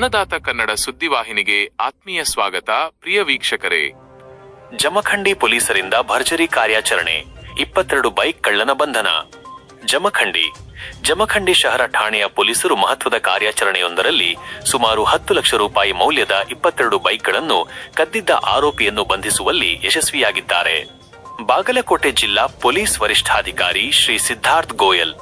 ಅನ್ನದಾತ ಕನ್ನಡ ಸುದ್ದಿವಾಹಿನಿಗೆ ಆತ್ಮೀಯ ಸ್ವಾಗತ, ಪ್ರಿಯ ವೀಕ್ಷಕರೇ. ಜಮಖಂಡಿ ಪೊಲೀಸರಿಂದ ಭರ್ಜರಿ ಕಾರ್ಯಾಚರಣೆ, ಇಪ್ಪತ್ತೆರಡು ಬೈಕ್ ಕಳ್ಳನ ಬಂಧನ. ಜಮಖಂಡಿ ಜಮಖಂಡಿ ಶಹರ ಠಾಣೆಯ ಪೊಲೀಸರು ಮಹತ್ವದ ಕಾರ್ಯಾಚರಣೆಯೊಂದರಲ್ಲಿ ಸುಮಾರು ಹತ್ತು ಲಕ್ಷ ರೂಪಾಯಿ ಮೌಲ್ಯದ ಇಪ್ಪತ್ತೆರಡು ಬೈಕ್ಗಳನ್ನು ಕದ್ದಿದ್ದ ಆರೋಪಿಯನ್ನು ಬಂಧಿಸುವಲ್ಲಿ ಯಶಸ್ವಿಯಾಗಿದ್ದಾರೆ. ಬಾಗಲಕೋಟೆ ಜಿಲ್ಲಾ ಪೊಲೀಸ್ ವರಿಷ್ಠಾಧಿಕಾರಿ ಶ್ರೀ ಸಿದ್ಧಾರ್ಥ್ ಗೋಯಲ್,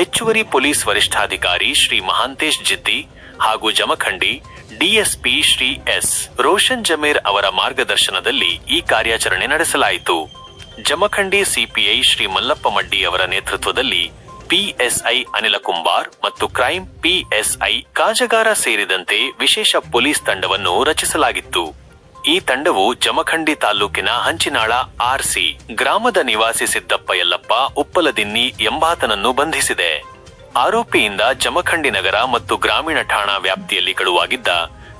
ಹೆಚ್ಚುವರಿ ಪೊಲೀಸ್ ವರಿಷ್ಠಾಧಿಕಾರಿ ಶ್ರೀ ಮಹಾಂತೇಶ್ ಜಿದ್ದಿ ಹಾಗೂ ಜಮಖಂಡಿ, ಡಿಎಸ್ಪಿ ಶ್ರೀ ಎಸ್ ರೋಷನ್ ಜಮೀರ್ ಅವರ ಮಾರ್ಗದರ್ಶನದಲ್ಲಿ ಈ ಕಾರ್ಯಾಚರಣೆ ನಡೆಸಲಾಯಿತು. ಜಮಖಂಡಿ ಸಿಪಿಐ ಶ್ರೀ ಮಲ್ಲಪ್ಪ ಮಡ್ಡಿ ಅವರ ನೇತೃತ್ವದಲ್ಲಿ ಪಿಎಸ್ಐ ಅನಿಲ ಕುಂಬಾರ್ ಮತ್ತು ಕ್ರೈಂ ಪಿಎಸ್ಐ ಕಾಜಗಾರ ಸೇರಿದಂತೆ ವಿಶೇಷ ಪೊಲೀಸ್ ತಂಡವನ್ನು ರಚಿಸಲಾಗಿತ್ತು. ಈ ತಂಡವು ಜಮಖಂಡಿ ತಾಲೂಕಿನ ಹಂಚಿನಾಳ ಆರ್ಸಿ ಗ್ರಾಮದ ನಿವಾಸಿ ಸಿದ್ದಪ್ಪ ಯಲ್ಲಪ್ಪ, ಉಪ್ಪಲದಿನ್ನಿ ಎಂಬಾತನನ್ನು ಬಂಧಿಸಿದೆ. ಆರೋಪಿಯಿಂದ ಜಮಖಂಡಿ ನಗರ ಮತ್ತು ಗ್ರಾಮೀಣ ಠಾಣಾ ವ್ಯಾಪ್ತಿಯಲ್ಲಿ ಕಳುವಾಗಿದ್ದ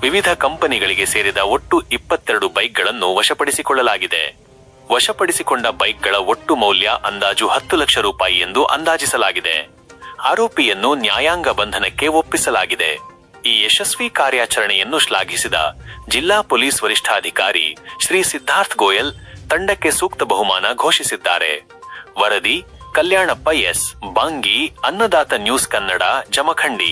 ವಿವಿಧ ಕಂಪನಿಗಳಿಗೆ ಸೇರಿದ ಒಟ್ಟು ಇಪ್ಪತ್ತೆರಡು ಬೈಕ್ಗಳನ್ನು ವಶಪಡಿಸಿಕೊಳ್ಳಲಾಗಿದೆ. ವಶಪಡಿಸಿಕೊಂಡ ಬೈಕ್ಗಳ ಒಟ್ಟು ಮೌಲ್ಯ ಅಂದಾಜು ಹತ್ತು ಲಕ್ಷ ರೂಪಾಯಿ ಎಂದು ಅಂದಾಜಿಸಲಾಗಿದೆ. ಆರೋಪಿಯನ್ನು ನ್ಯಾಯಾಂಗ ಬಂಧನಕ್ಕೆ ಒಪ್ಪಿಸಲಾಗಿದೆ. ಈ ಯಶಸ್ವಿ ಕಾರ್ಯಾಚರಣೆಯನ್ನು ಶ್ಲಾಘಿಸಿದ ಜಿಲ್ಲಾ ಪೊಲೀಸ್ ವರಿಷ್ಠಾಧಿಕಾರಿ ಶ್ರೀ ಸಿದ್ಧಾರ್ಥ್ ಗೋಯಲ್ ತಂಡಕ್ಕೆ ಸೂಕ್ತ ಬಹುಮಾನ ಘೋಷಿಸಿದ್ದಾರೆ. ವರದಿ Kalyanappa S Bangi Annadata news Kannada Jamkhandi.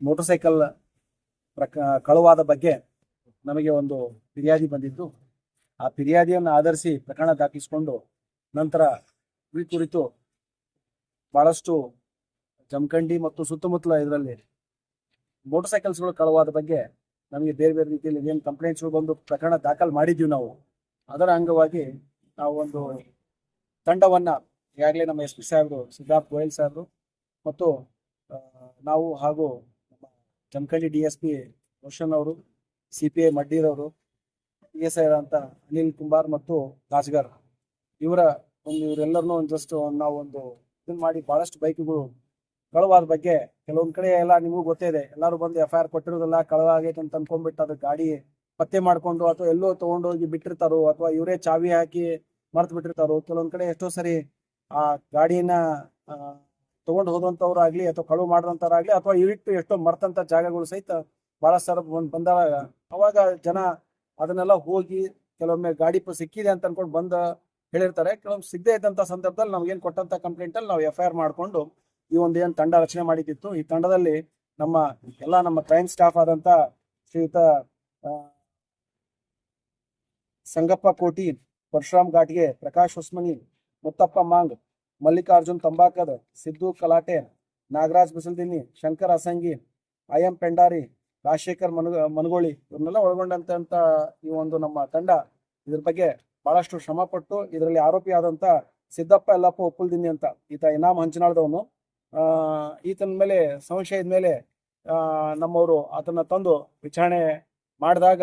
Motor cycle ಪ್ರಕ ಕಳುವಾದ ಬಗ್ಗೆ ನಮಗೆ ಒಂದು ಫಿರ್ಯಾದಿ ಬಂದಿದ್ದು, ಆ ಫಿರ್ಯಾದಿಯನ್ನು ಆಧರಿಸಿ ಪ್ರಕರಣ ದಾಖಲಿಸಿಕೊಂಡು ನಂತರ ಈ ಕುರಿತು ಬಹಳಷ್ಟು ಜಮಖಂಡಿ ಮತ್ತು ಸುತ್ತಮುತ್ತಲ ಇದರಲ್ಲಿ ಮೋಟರ್ ಸೈಕಲ್ಸ್ಗಳು ಕಳುವಾದ ಬಗ್ಗೆ ನಮಗೆ ಬೇರೆ ಬೇರೆ ರೀತಿಯಲ್ಲಿ ಏನು ಕಂಪ್ಲೇಂಟ್ಸ್ಗಳು ಬಂದು ಪ್ರಕರಣ ದಾಖಲು ಮಾಡಿದ್ದೀವಿ ನಾವು, ಅದರ ಅಂಗವಾಗಿ ನಾವು ಒಂದು ತಂಡವನ್ನು ಈಗಾಗಲೇ ನಮ್ಮ ಎಸ್ ಪಿ ಸಾಹೇಬರು ಸಿದ್ಧಾರ್ಥ್ ಗೋಯಲ್ ಸಾಹೇಬರು ಮತ್ತು ನಾವು ಹಾಗೂ Jamkhandi D S P Roshan ಅವರು, ಸಿ ಪಿ ಐ ಮಡ್ಡೀರವರು ಪಿ ಎಸ್ ಐ ಅಂತ ಅನಿಲ್ ಕುಂಬಾರ್ ಮತ್ತು ರಾಜ್ಗರ್ ಇವರ ಒಂದು ಇವರೆಲ್ಲರನ್ನೂ ಒಂದು ಜಸ್ಟ್ ನಾವು ಒಂದು ಇದನ್ನ ಮಾಡಿ ಭಾಳಷ್ಟು ಬೈಕ್ಗಳು ಕಳುವಾದ ಬಗ್ಗೆ ಕೆಲವೊಂದು ಕಡೆ ಎಲ್ಲ ನಿಮಗೂ ಗೊತ್ತೇ ಇದೆ. ಎಲ್ಲರೂ ಬಂದು ಎಫ್ ಐ ಆರ್ ಕೊಟ್ಟಿರೋದಲ್ಲ ಕಳವ ಆಗೈತೆ ಅಂತ ಅಂದ್ಕೊಂಡ್ಬಿಟ್ಟು ಅದು ಗಾಡಿ ಪತ್ತೆ ಮಾಡ್ಕೊಂಡು ಅಥವಾ ಎಲ್ಲೋ ತಗೊಂಡೋಗಿ ಬಿಟ್ಟಿರ್ತಾರೋ ಅಥವಾ ಇವರೇ ಚಾವಿ ಹಾಕಿ ಮರ್ತು ಬಿಟ್ಟಿರ್ತಾರೋ ಕೆಲವೊಂದು ಕಡೆ ಎಷ್ಟೋ ಸರಿ ಆ ಗಾಡಿನ ತಗೊಂಡು ಹೋದಂತವ್ರು ಆಗ್ಲಿ ಅಥವಾ ಕಳುವು ಮಾಡಿದಂತವ್ರಾಗ್ಲಿ ಅಥವಾ ಇವಿಟ್ಟು ಎಷ್ಟೋ ಮರ್ತಂತ ಜಾಗಗಳು ಸಹಿತ ಬಹಳ ಸರ್ ಬಂದ್ ಬಂದಾಗ ಅವಾಗ ಜನ ಅದನ್ನೆಲ್ಲ ಹೋಗಿ ಕೆಲವೊಮ್ಮೆ ಗಾಡಿ ಸಿಕ್ಕಿದೆ ಅಂತ ಅನ್ಕೊಂಡು ಬಂದ ಹೇಳಿರ್ತಾರೆ. ಕೆಲವೊಮ್ಮೆ ಸಿಗದೆ ಇದ್ದಂತ ಸಂದರ್ಭದಲ್ಲಿ ನಮ್ಗೇನು ಕೊಟ್ಟಂತ ಕಂಪ್ಲೇಂಟ್ ಅಲ್ಲಿ ನಾವು ಎಫ್ ಐ ಆರ್ ಮಾಡ್ಕೊಂಡು ಈ ಒಂದು ಏನ್ ತಂಡ ರಚನೆ ಮಾಡಿದ್ದಿತ್ತು. ಈ ತಂಡದಲ್ಲಿ ನಮ್ಮ ಎಲ್ಲಾ ನಮ್ಮ ಕ್ರೈಮ್ ಸ್ಟಾಫ್ ಆದಂತ ಶ್ರೀಯುತ ಸಂಗಪ್ಪ ಕೋಟಿ, ಪರಶುರಾಮ್ ಘಾಟ್ಗೆ ಪ್ರಕಾಶ್ ಹೊಸ್ಮನಿ, ಮುತ್ತಪ್ಪ ಮಾಂಗ್ ಮಲ್ಲಿಕಾರ್ಜುನ್ ತಂಬಾಕದ್ ಸಿದ್ದು ಕಲಾಟೆ, ನಾಗರಾಜ್ ಬಿಸಲ್ದಿನಿ ಶಂಕರ್ ಅಸಂಗಿ, ಐ ಎಂ ಪೆಂಡಾರಿ, ರಾಜಶೇಖರ್ ಮನು, ಮನಗೋಳಿ ಇವ್ರನ್ನೆಲ್ಲ ಒಳಗೊಂಡಂತ ಈ ಒಂದು ನಮ್ಮ ತಂಡ ಇದ್ರ ಬಗ್ಗೆ ಬಹಳಷ್ಟು ಶ್ರಮ ಪಟ್ಟು ಇದರಲ್ಲಿ ಆರೋಪಿ ಆದಂತ ಸಿದ್ದಪ್ಪ ಎಲ್ಲಪ್ಪ ಒಪ್ಪಲ್ದಿನಿ ಅಂತ ಈತ ಇನಾಮ್ ಹಂಚನಾಳದವನು. ಆ, ಈತನ ಮೇಲೆ ಸಂಶಯದ ಮೇಲೆ ನಮ್ಮವರು ಆತನ ತಂದು ವಿಚಾರಣೆ ಮಾಡಿದಾಗ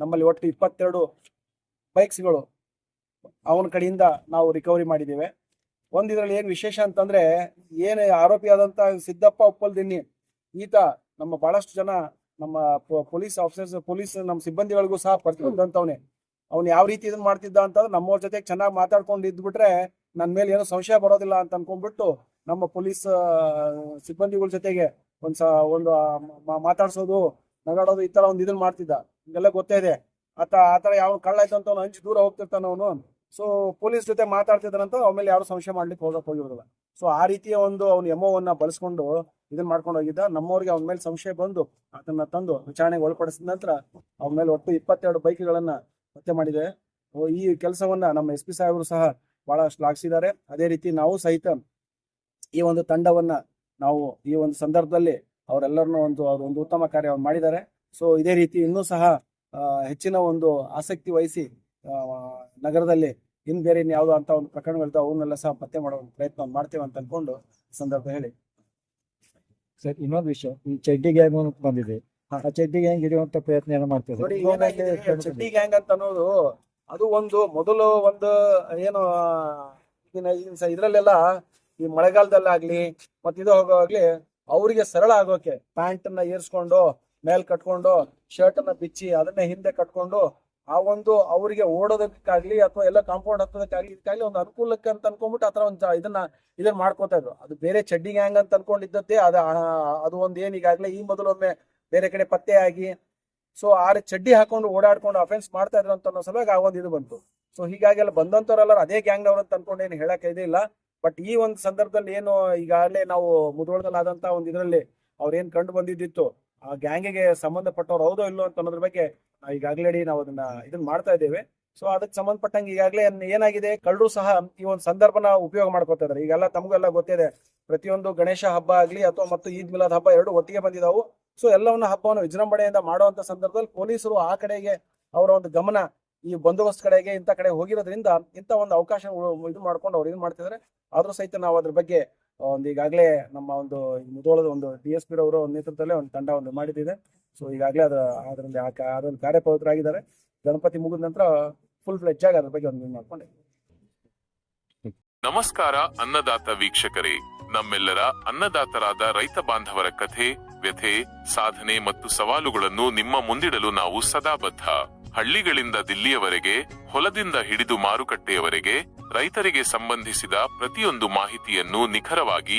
ನಮ್ಮಲ್ಲಿ ಒಟ್ಟು ಇಪ್ಪತ್ತೆರಡು ಬೈಕ್ಸ್ಗಳು ಅವನ ಕಡೆಯಿಂದ ನಾವು ರಿಕವರಿ ಮಾಡಿದ್ದೇವೆ. ಒಂದ್ ಇದ್ರಲ್ಲಿ ಏನ್ ವಿಶೇಷ ಅಂತಂದ್ರೆ, ಏನ್ ಆರೋಪಿ ಆದಂತ ಸಿದ್ದಪ್ಪ ಒಪ್ಪಲ್ದಿನ್ನಿ ಈತ ನಮ್ಮ ಬಹಳಷ್ಟು ಜನ ನಮ್ಮ ಪೊಲೀಸ್ ಆಫೀಸರ್ಸ್, ಪೊಲೀಸ್ ನಮ್ಮ ಸಿಬ್ಬಂದಿಗಳಿಗೂ ಸಹ ಪರಿಚಯದಂತವನೇ ಅವ್ನು ಯಾವ ರೀತಿ ಇದನ್ನ ಮಾಡ್ತಿದ್ದ ಅಂತಂದ್ರೆ ನಮ್ಮವ್ರ ಜೊತೆ ಚೆನ್ನಾಗಿ ಮಾತಾಡ್ಕೊಂಡು ಇದ್ಬಿಟ್ರೆ ನನ್ನ ಮೇಲೆ ಏನೋ ಸಂಶಯ ಬರೋದಿಲ್ಲ ಅಂತ ಅನ್ಕೊಂಡ್ಬಿಟ್ಟು ನಮ್ಮ ಪೊಲೀಸ್ ಸಿಬ್ಬಂದಿಗಳ ಜೊತೆಗೆ ಒಂದ್ಸ ಒಂದು ಮಾತಾಡ್ಸೋದು, ನಗಾಡೋದು ಈ ತರ ಒಂದ್ ಇದನ್ನ ಮಾಡ್ತಿದ್ದ. ಇದೆಲ್ಲ ಗೊತ್ತೇ ಇದೆ. ಆತ, ಆತರ ಯಾವ ಕಳ್ಳ ಆಯ್ತು ಅಂತ ಅವ್ನು ಹಂಚಿ ದೂರ ಹೋಗ್ತಿರ್ತಾನ ಅವನು. ಸೊ ಪೊಲೀಸ್ ಜೊತೆ ಮಾತಾಡ್ತಿದ್ರಂತ ಆಮೇಲೆ ಯಾರು ಸಂಶಯ ಮಾಡ್ಲಿಕ್ಕೆ ಹೋಗಕ್ ಹೋಗಿರೋದಿಲ್ಲ. ಸೊ ಆ ರೀತಿಯ ಒಂದು ಅವ್ನ ಎಮ್ಮೋವನ್ನ ಬಳಸ್ಕೊಂಡು ಇದನ್ನ ಮಾಡ್ಕೊಂಡು ಹೋಗಿದ್ದ. ನಮ್ಮವ್ರಿಗೆ ಅವನ ಮೇಲೆ ಸಂಶಯ ಬಂದು ಅದನ್ನ ತಂದು ವಿಚಾರಣೆಗೆ ಒಳಪಡಿಸಿದ ನಂತರ ಅವನ ಮೇಲೆ ಒಟ್ಟು ಇಪ್ಪತ್ತೆರಡು ಬೈಕ್ಗಳನ್ನ ಪತ್ತೆ ಮಾಡಿದೆ. ಈ ಕೆಲಸವನ್ನ ನಮ್ಮ ಎಸ್ ಪಿ ಸಾಹೇಬರು ಸಹ ಬಹಳ ಶ್ಲಾಘಿಸಿದ್ದಾರೆ ಅದೇ ರೀತಿ ನಾವು ಸಹಿತ ಈ ಒಂದು ತಂಡವನ್ನ ನಾವು ಈ ಒಂದು ಸಂದರ್ಭದಲ್ಲಿ ಅವರೆಲ್ಲರನ್ನೂ ಒಂದು ಅವ್ರ ಒಂದು ಉತ್ತಮ ಕಾರ್ಯವನ್ನು ಮಾಡಿದ್ದಾರೆ. ಸೊ ಇದೇ ರೀತಿ ಇನ್ನೂ ಸಹ ಹೆಚ್ಚಿನ ಒಂದು ಆಸಕ್ತಿ ವಹಿಸಿ ನಗರದಲ್ಲಿ ಇನ್ ಬೇರೆ ಇನ್ ಯಾವುದೋ ಅಂತ ಒಂದು ಪ್ರಕರಣಗಳಿದ್ದು ಅವನ್ನೆಲ್ಲ ಸಹ ಪತ್ತೆ ಮಾಡೋ ಪ್ರಯತ್ನ ಮಾಡ್ತೇವೆ ಅಂತ ಅನ್ಕೊಂಡು ಸಂದರ್ಭ ಹೇಳಿ. ಸರ್ ಇನ್ನೊಂದು ವಿಷಯ ಈ ಚಡ್ಡಿ ಗ್ಯಾಂಗ್ ಅಂತ ಬಂದಿದೆ. ಆ ಚಡ್ಡಿ ಗ್ಯಾಂಗ್ ಹಿಡಿಯುವಂತ ಪ್ರಯತ್ನ ಏನೋ ಮಾಡ್ತೇವೆ ನೋಡಿ ಏನಾಗಿದೆ ಚಡ್ಡಿ ಗ್ಯಾಂಗ್ ಅಂತ ಅನ್ನೋದು ಅದು ಒಂದು ಮೊದಲು ಒಂದು ಏನು ಈಗಿನ ಈಗಿನ ಸ- ಇದ್ರಲ್ಲೆಲ್ಲ ಈ ಮಳೆಗಾಲದಲ್ಲಾಗ್ಲಿ ಮತ್ತೆ ಇದು ಹೋಗೋವಾಗ್ಲಿ ಅವರಿಗೆ ಸರಳ ಆಗೋಕೆ ಪ್ಯಾಂಟ್ ಅನ್ನ ಏರ್ಸ್ಕೊಂಡು ಮೇಲ್ ಕಟ್ಕೊಂಡು ಶರ್ಟ್ ಅನ್ನ ಬಿಚ್ಚಿ ಅದನ್ನ ಹಿಂದೆ ಕಟ್ಕೊಂಡು ಆ ಒಂದು ಅವರಿಗೆ ಓಡೋದಕ್ಕಾಗ್ಲಿ ಅಥವಾ ಎಲ್ಲ ಕಾಂಪೌಂಡ್ ಹತ್ತೋದಕ್ಕಾಗ್ಲಿ ಇದಕ್ಕಾಗ್ಲಿ ಒಂದು ಅನುಕೂಲಕ್ಕೆ ಅಂತ ಅನ್ಕೊಂಡ್ಬಿಟ್ಟು ಆತರ ಒಂದು ಇದನ್ನ ಇದನ್ನ ಮಾಡ್ಕೋತಾ ಇದ್ರು. ಅದು ಬೇರೆ ಚಡ್ಡಿ ಗ್ಯಾಂಗ್ ಅಂತ ಅನ್ಕೊಂಡಿದ್ದದ್ದೇ ಅದ ಅದು ಒಂದು ಏನ್ ಈಗಾಗ್ಲೇ ಈ ಮೊದಲೊಮ್ಮೆ ಬೇರೆ ಕಡೆ ಪತ್ತೆ ಆಗಿ ಸೊ ಆ ಚಡ್ಡಿ ಹಾಕೊಂಡು ಓಡಾಡ್ಕೊಂಡು ಅಫೆನ್ಸ್ ಮಾಡ್ತಾ ಇದ್ರು ಅಂತ ಅನ್ನೋ ಸಲುವಾಗಿ ಆ ಒಂದು ಇದು ಬಂತು. ಸೊ ಹೀಗಾಗಿ ಎಲ್ಲ ಬಂದಂತವ್ರೆಲ್ಲರೂ ಅದೇ ಗ್ಯಾಂಗ್ ಗ್ಯಾಂಗ್ನವ್ರು ಅಂತ ಅನ್ಕೊಂಡು ಏನು ಹೇಳಕ್ ಇದೇ ಇಲ್ಲ. ಬಟ್ ಈ ಒಂದು ಸಂದರ್ಭದಲ್ಲಿ ಏನು ಈಗಾಗಲೇ ನಾವು ಮುದೋಳದಲ್ಲಿ ಆದಂತ ಒಂದು ಇದರಲ್ಲಿ ಅವ್ರೇನ್ ಕಂಡು ಬಂದಿದ್ದಿತ್ತು, ಆ ಗ್ಯಾಂಗಿಗೆ ಸಂಬಂಧಪಟ್ಟವ್ರು ಹೌದೋ ಇಲ್ಲೋ ಅಂತ ಅನ್ನೋದ್ರ ಬಗ್ಗೆ ಈಗಾಗಲೇ ನಾವು ಅದನ್ನ ಇದನ್ನ ಮಾಡ್ತಾ ಇದ್ದೇವೆ. ಸೊ ಅದಕ್ಕೆ ಸಂಬಂಧಪಟ್ಟಂಗೆ ಈಗಾಗಲೇ ಏನಾಗಿದೆ? ಕಳ್ಳರು ಸಹ ಈ ಒಂದು ಸಂದರ್ಭನ ಉಪಯೋಗ ಮಾಡ್ಕೊತಾ ಇದಾರೆ ಈಗೆಲ್ಲ ತಮಗೆಲ್ಲ ಗೊತ್ತಿದೆ. ಪ್ರತಿಯೊಂದು ಗಣೇಶ ಹಬ್ಬ ಆಗ್ಲಿ ಅಥವಾ ಮತ್ತು ಈದ್ ಮಿಲಾದ್ ಹಬ್ಬ ಎರಡು ಒಟ್ಟಿಗೆ ಬಂದಿದಾವು. ಸೊ ಎಲ್ಲವನ್ನ ಹಬ್ಬವನ್ನು ವಿಜೃಂಭಣೆಯಿಂದ ಮಾಡುವಂತ ಸಂದರ್ಭದಲ್ಲಿ ಪೊಲೀಸರು ಆ ಕಡೆಗೆ ಅವರ ಒಂದು ಗಮನ ಈ ಬಂದೋಬಸ್ತ್ ಕಡೆಗೆ ಇಂಥ ಕಡೆ ಹೋಗಿರೋದ್ರಿಂದ ಇಂಥ ಒಂದು ಅವಕಾಶ ಇದು ಮಾಡ್ಕೊಂಡು ಅವ್ರು ಇದು ಮಾಡ್ತಿದ್ದಾರೆ? ಆದ್ರೂ ಸಹಿತ ನಾವು ಅದ್ರ ಬಗ್ಗೆ ಒಂದು ಈಗಾಗಲೇ ನಮ್ಮ ಒಂದು ಮುದೋಳದ ಒಂದು ಡಿ ಎಸ್ ಪಿ ರವರ ನೇತೃತ್ವದಲ್ಲೇ ಒಂದು ತಂಡ ಒಂದು ಮಾಡಿದಿದೆ ಸೊ ಈಗಾಗಲೇ ಅದರ, ಅದರಲ್ಲಿ ಅದೊಂದು ಕಾರ್ಯಪ್ರವೃತ್ತರಾಗಿದ್ದಾರೆ. ಗಣಪತಿ ಮುಗಿದ ನಂತರ ಫುಲ್ ಫ್ಲೆಜ್ ಆಗಿ ಅದ್ರ ಬಗ್ಗೆ ಒಂದು ಮಾಡ್ಕೊಂಡೆ. ನಮಸ್ಕಾರ ಅನ್ನದಾತ ವೀಕ್ಷಕರೇ. ನಮ್ಮೆಲ್ಲರ ಅನ್ನದಾತರಾದ ರೈತ ಬಾಂಧವರ ಕಥೆ, ವ್ಯಥೆ, ಸಾಧನೆ ಮತ್ತು ಸವಾಲುಗಳನ್ನು ನಿಮ್ಮ ಮುಂದಿಡಲು ನಾವು ಸದಾ ಬದ್ಧ ಹಳ್ಳಿಗಳಿಂದ ದಿಲ್ಲಿಯವರೆಗೆ, ಹೊಲದಿಂದ ಹಿಡಿದು ಮಾರುಕಟ್ಟೆಯವರೆಗೆ ರೈತರಿಗೆ ಸಂಬಂಧಿಸಿದ ಪ್ರತಿಯೊಂದು ಮಾಹಿತಿಯನ್ನು ನಿಖರವಾಗಿ